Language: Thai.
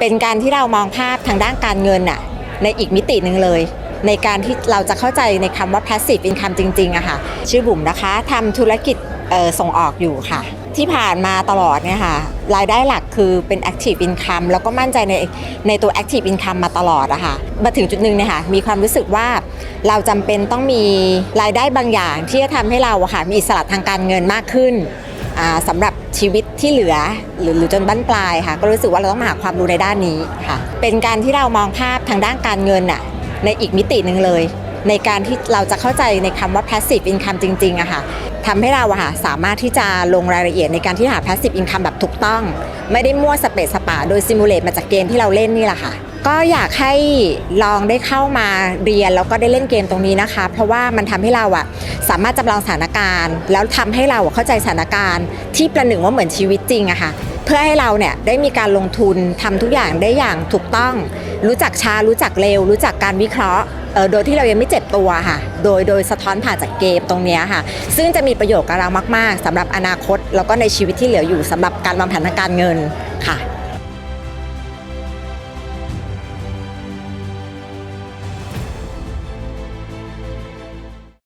เป็นการที่เรามองภาพทางด้านการเงินน่ะในอีกมิติหนึ่งเลย ในการที่เราจะเข้าใจในคำว่า passive income จริงๆอะค่ะ ชื่อบุ๋มนะคะทำธุรกิจส่งออกอยู่ค่ะ ที่ผ่านมาตลอดเนี่ยค่ะ รายได้หลักคือเป็น active income แล้วก็มั่นใจในในตัว active income มาตลอดอะค่ะ มาถึงจุดหนึ่งเนี่ยค่ะมีความรู้สึกว่าเราจำเป็นต้องมีรายได้บางอย่างที่จะทำให้เราอะค่ะมีอิสระทางการเงินมากขึ้น สำหรับชีวิตที่เหลือหรือหรือจนบั้นปลายค่ะ ก็รู้สึกว่าเราต้องมาหาความรู้ในด้านนี้ค่ะ เป็นการที่เรามองภาพทางด้านการเงินน่ะในอีกมิติหนึ่งเลย ในการที่เราจะเข้าใจในคำว่า passive income จริงๆอะค่ะทำให้เราอะค่ะสามารถที่จะลงรายละเอียดในการที่หา passive income แบบถูกต้อง ไม่ได้มั่วสเปซสปา โดยซิมูเลตมาจากเกมที่เราเล่นนี่แหละค่ะ ก็อยากให้ลองได้เข้ามาเรียนแล้วก็ได้เล่นเกมตรงนี้นะคะ เพราะว่ามันทำให้เราอะสามารถจำลองสถานการณ์ แล้วทำให้เราเข้าใจสถานการณ์ ที่ประหนึ่งว่าเหมือนชีวิตจริงอะค่ะเพื่อให้เราเนี่ยได้มีการลงทุนทำทุกอย่างได้อย่างถูกต้อง รู้จักช้ารู้จักเร็ว รู้จักการวิเคราะห์โดยที่เรายังไม่เจ็บตัวค่ะ โดยโดยสะท้อนผ่านจากเกมตรงนี้ค่ะ ซึ่งจะมีประโยชน์กับเรามาก ๆสำหรับอนาคต แล้วก็ในชีวิตที่เหลืออยู่สำหรับการวางแผนทางการเงินค่ะ